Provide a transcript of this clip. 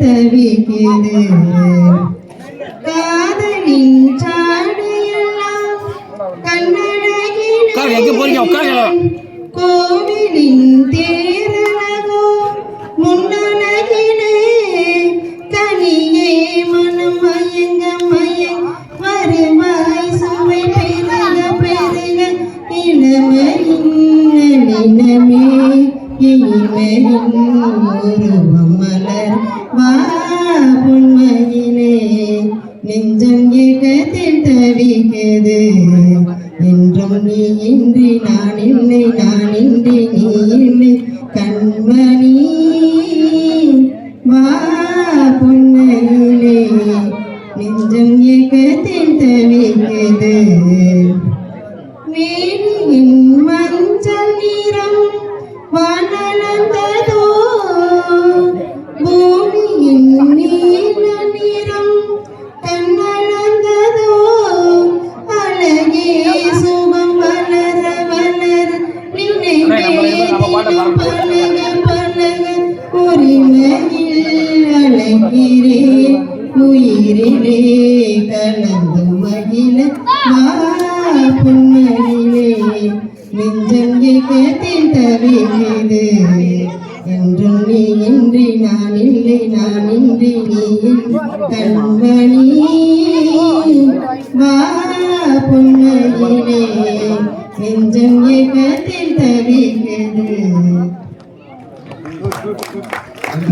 தவிக்குது காதலின் சாடையெல்லாம். கண்ணழகிலே கோவிலின் தேரழகோ முன்னழகிலே கனியே மனம் மயங்க மயங்க வருவாய் சுவை பெருக உருவம். தவிக்கிறது என்றும் நீ இன்றி நான் இல்லை நான் இன்றி நீ இல்லை. கண்மணி வா பொன்னையிலே. நெஞ்சம் இயக்கத்தில் தவிக்கிறது நீ உயிரிலே கலந்து மகிழ வா புன்னரிலே நெஞ்சம் ஏக்கத்தில் என்றும் நீ இன்றி நான் இல்லை நான் இன்றி நீ கண்மணி வா புன்னரிலே நெஞ்சம் ஏக்கத்தில் தவிக்கிறது